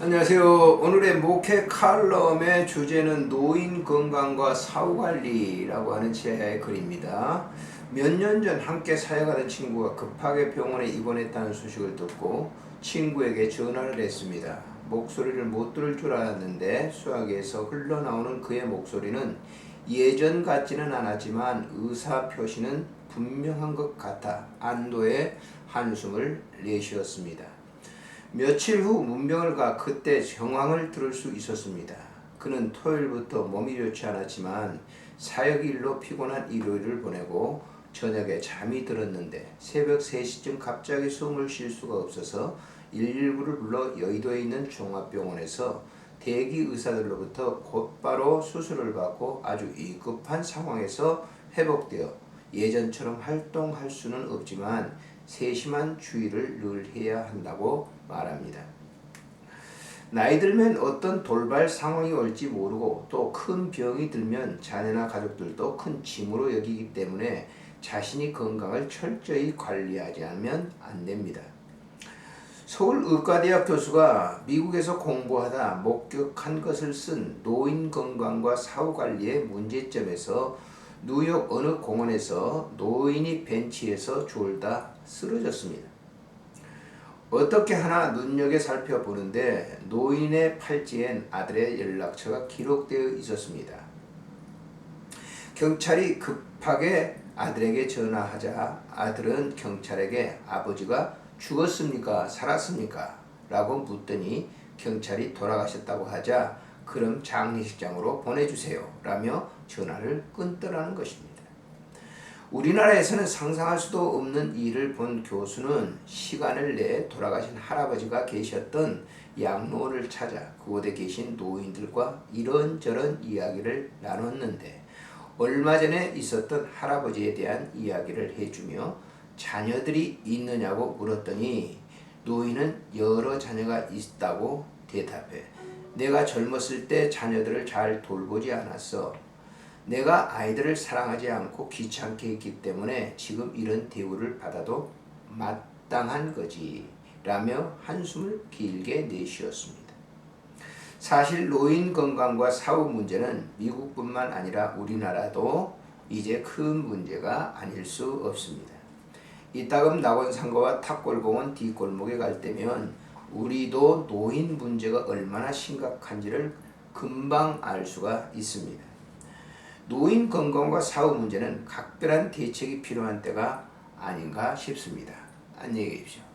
안녕하세요. 오늘의 목회 칼럼의 주제는 노인 건강과 사후 관리라고 하는 제 글입니다. 몇 년 전 함께 사역하던 친구가 급하게 병원에 입원했다는 소식을 듣고 친구에게 전화를 했습니다. 목소리를 못 들을 줄 알았는데 수화기에서 흘러나오는 그의 목소리는 예전 같지는 않았지만 의사 표시는 분명한 것 같아 안도의 한숨을 내쉬었습니다. 며칠 후 문병을 가 그때 정황을 들을 수 있었습니다. 그는 토요일부터 몸이 좋지 않았지만 사역일로 피곤한 일요일을 보내고 저녁에 잠이 들었는데 새벽 3시쯤 갑자기 숨을 쉴 수가 없어서 119를 불러 여의도에 있는 종합병원에서 대기 의사들로부터 곧바로 수술을 받고 아주 위급한 상황에서 회복되어 예전처럼 활동할 수는 없지만 세심한 주의를 늘 해야 한다고 말합니다. 나이 들면 어떤 돌발 상황이 올지 모르고 또 큰 병이 들면 자녀나 가족들도 큰 짐으로 여기기 때문에 자신이 건강을 철저히 관리하지 않으면 안 됩니다. 서울 의과대학 교수가 미국에서 공부하다 목격한 것을 쓴 노인 건강과 사후 관리의 문제점에서 뉴욕 어느 공원에서 노인이 벤치에서 졸다 쓰러졌습니다. 어떻게 하나 눈여겨 살펴보는데 노인의 팔찌엔 아들의 연락처가 기록되어 있었습니다. 경찰이 급하게 아들에게 전화하자 아들은 경찰에게 아버지가 죽었습니까? 살았습니까? 라고 묻더니 경찰이 돌아가셨다고 하자 그럼 장례식장으로 보내주세요 라며 전화를 끊더라는 것입니다. 우리나라에서는 상상할 수도 없는 일을 본 교수는 시간을 내 돌아가신 할아버지가 계셨던 양로원을 찾아 그곳에 계신 노인들과 이런저런 이야기를 나눴는데 얼마 전에 있었던 할아버지에 대한 이야기를 해주며 자녀들이 있느냐고 물었더니 노인은 여러 자녀가 있다고 대답해 내가 젊었을 때 자녀들을 잘 돌보지 않았어 내가 아이들을 사랑하지 않고 귀찮게 했기 때문에 지금 이런 대우를 받아도 마땅한 거지 라며 한숨을 길게 내쉬었습니다. 사실 노인 건강과 사후 문제는 미국뿐만 아니라 우리나라도 이제 큰 문제가 아닐 수 없습니다. 이따금 낙원상가와 탑골공원 뒷골목에 갈 때면 우리도 노인 문제가 얼마나 심각한지를 금방 알 수가 있습니다. 노인 건강과 사후 문제는 각별한 대책이 필요한 때가 아닌가 싶습니다. 안녕히 계십시오.